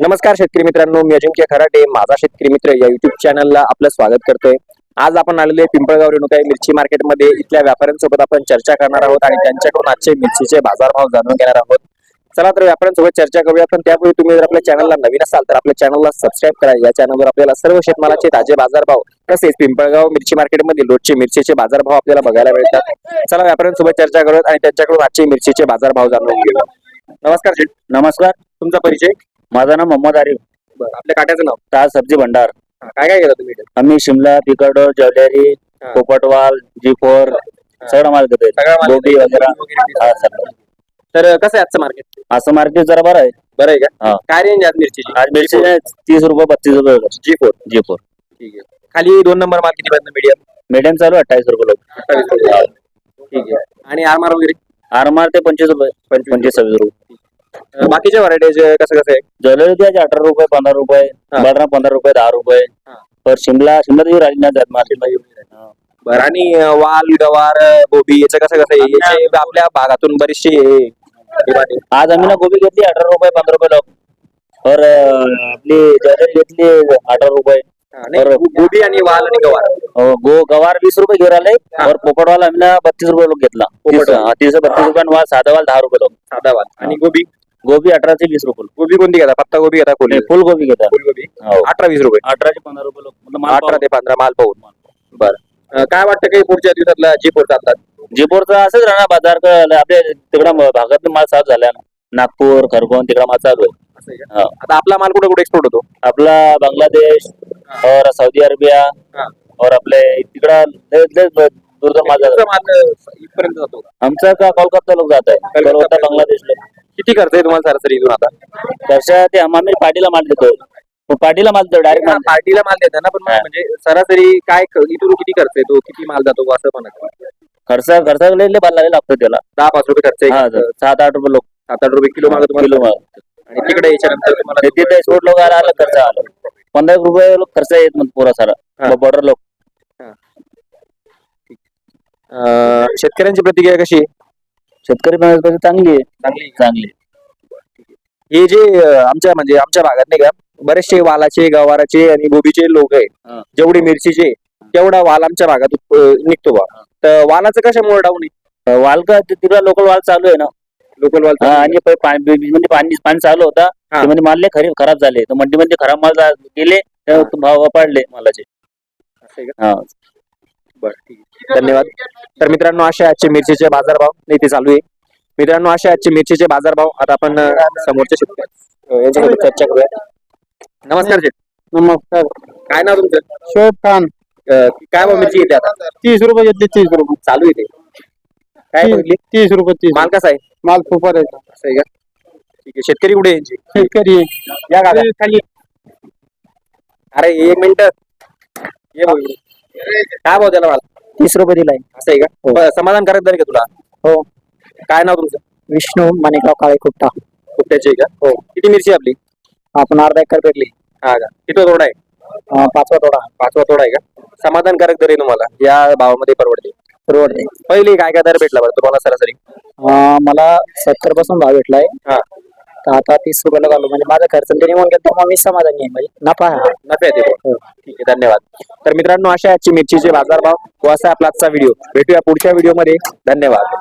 नमस्कार शेतकरी मित्रांनो मी अजिंक्य खराटे माझा शेतकरी मित्र या युट्यूब चॅनलला आपलं स्वागत करतोय. आज आपण आलेले पिंपळगाव रेणुका मिरची मार्केटमध्ये. इथल्या व्यापाऱ्यांसोबत आपण चर्चा करणार आहोत आणि त्यांच्याकडून आजचे मिरचीचे बाजारभाव जाणून घेणार आहोत. चला तर व्यापाऱ्यांसोबत चर्चा करूया. पण त्यापूर्वी तुम्ही जर आपल्या चॅनलला नवीन असाल तर आपल्या चॅनलला सबस्क्राईब करा. या चॅनलवर आपल्याला सर्व शेतमालाचे ताजे बाजारभाव तसेच पिंपळगाव मिरची मार्केटमध्ये रोजचे मिरचीचे बाजारभाव आपल्याला बघायला मिळतात. चला व्यापाऱ्यांसोबत चर्चा करूयात आणि त्यांच्याकडून आजचे मिरचीचे बाजारभाव जाणून घेऊया नमस्कार नमस्कार. तुमचा परिचय? माझं नाव मोहम्मद आरिफ. बरं आपल्या काट्याचं नाव? ताज सब्जी भंडार. हा, काय काय केलं तुम्ही इथे? आम्ही शिमला पिकाडो ज्वेलरी हा. पोपटवाल जी फोर सगळं माल सगळा माल गोबी इथे वगैरे. वगैरे हा, सगळं. तर कसं आहे आजचं मार्केट असं मार्केट जरा बरं आहे. बरं आहे का. काय रेंज आज मिरचीची? आज मिरची तीस रुपये बत्तीस रुपये जी फोर. जी फोर. ठीक आहे. खाली दोन नंबर माल किती पर्यंत मीडियम मीडियम चालू आहे अठ्ठावीस रुपये लोक ठीक आहे. आणि आरमार वगैरे? आरमार ते पंचवीस रुपये. पंचवीस सव्वीस रुपये. बाकीच्या व्हरायटीज कसं कसं आहे? अठरा रुपये पंधरा रुपये हा. बडरा पंधरा रुपये दहा रुपये. हा. पर शिमला शिमला देऊ राहिली ना मार्केट बरं आणि अं, वाल गवार अं, गोबी याचं कसं कसं आहे? याचे आपल्या भागातून बरीचशी हे- हे वाटे. आज आम्ही ना गोबी घेतली अठरा रुपये पंधरा रुपये लोक और अं, आपली ज्वेलरी घेतली अठरा रुपये. हा, नाही, गो- गोबी आणि वाल आणि गवार. अं, गो गवार वीस रुपये घेऊन आले और पोपटवाल आम्ही ना बत्तीस रुपये लोक घेतला. तीस. हा, तीस बत्तीस रुपये आणि वाल साधा वाल दहा रुपये लोक साधा वाल. आणि गोबी? गोबी अठरा ते वीस रुपये. गोबी कोणती घेता? पत्ता गोबी घेता कोणी नाही, फुल गोबी घेतात फुलगोबी? हो. अठरा वीस रुपये. अठरा ते पंधरा रुपये लोक माल अठरा ते पंधरा माल पाहून. बरं. काय वाटतं काही पुढच्या दिवसातला जी चालतात? जिपोरचा असंच राहणार बाजार क- आपल्या तिकडं भागात माल साफ झाला ना. नागपूर खरगोन तिकडं माल चालू आहे असं आहे का? हा. आता आपला माल कुठे कुठे एक्सपोर्ट होतो? आपला बांगलादेश और सौदी अरेबिया हा. और आपले तिकडं लय- माल जातात तुमचा माल अं, इथपर्यंत जातो का? आमचा का कोलकाता लोक जात आहे कोलकाता. बांगलादेश लोक किती खर्च आहे तुम्हाला सरासरी इथून आता? तशा ते आम- आम्ही पार्टीला माल देतो. पार्टीला माल देतो डायरेक्ट माल. पार्टीला माल देता ना पण मग हा. म्हणजे सरासरी काय इथून किती खर्च येतो? किती माल जातो असं पण आहे. खर्च खर्च लय लय लागला लागतो त्याला. दहा पाच रुपये खर्च हा आहे सात आठ रुपये लोक सात आठ रुपये किलो माग तुम्हाला. किलो माल. आणि तिकडे याच्यानंतर तुम्हाला ते तिथे लोक आला खर्च आला. पंधरा एक रुपये लोक खर्च येत मग पुरा हा. सारा बॉर्डर लोक. अं, शेतकऱ्यांची प्रतिक्रिया कशी आहे? शेतकरी पण चांगली आहे. चांगली चांगली हे जे अं, आमच्या म्हणजे आमच्या भागात नाही का बरेचसे वालाचे गवाराचे आणि गोबीचे लोक आहे हा. जेवढे मिरचीचे तेवढा वाल आमच्या भागात अं, निघतो बा. तर वालाचं कशामुळे डाऊन आहे? वाल का तिकडं लोकल वाल चालू आहे ना? लोकल वाल हा, आणि पै- म्हणजे पाणी पाणी चालू होता. हा. ते म्हणजे माल लय खरी खराब झाले. तर मंडीमध्ये खराब माल जा- गेले तर. भाव वाढले मालाचे. असं आहे का? हा. बरं ठीक आहे. धन्यवाद. तर मित्रांनो असे आजचे मिरचीचे बाजारभाव नाही ते चालू आहे. मित्रांनो असे आजचे मिरचीचे बाजारभाव आता आपण समोरच्या शेतकरी यांच्यासोबत चर्चा करूया. नमस्कार शेठ. नमस्कार. काय नाव तुमचं? शोभ खान. अं, काय भाव मिरची येते आता? तीस रुपये घेतले तीस रुपये. चालू येते काय तीस- बघितली तीस रुपये तीस माल कसा आहे? माल सुपर आहे. असं आहे का? ठीक आहे. शेतकरी कुठे आहे यांचे? शेतकरी या काका खाली. अरे एक मिनिट. ये भाऊ इकडे. काय भाव त्याला माल? तीस रुपये दिलाय. असं आहे का? बरं, समाधानकारक दर आहे का तुला? हो. काय नाव तुमचं? विष्णू माणिकराव काळे कुट्टा आहे का? हो. किती मिरची आहे आपली? आपण अर्धा एकर पेरली. हा का? किती तोडा आहे? अं, पाचवा तोडा. पाचवा तोडा आहे का? समाधानकारक दर आहे तुम्हाला. या भावामध्ये परवडते. परवडते पहिले काय काय दर भेटला बरं तुम्हाला सरासरी? मला सत्तरपासून भाव भेटलाय. हा. तर आता तीस रुपयाला घालू म्हणजे माझा खर्च ते निघून गेला मग मी समाधानी आहे म्हणजे नफा आहे. नफ्यात येतो ठीक आहे धन्यवाद. तर मित्रांनो अशा आजची मिरचीचे बाजारभाव व असा आपला आजचा व्हिडिओ. भेटूया पुढच्या व्हिडिओमध्ये. धन्यवाद.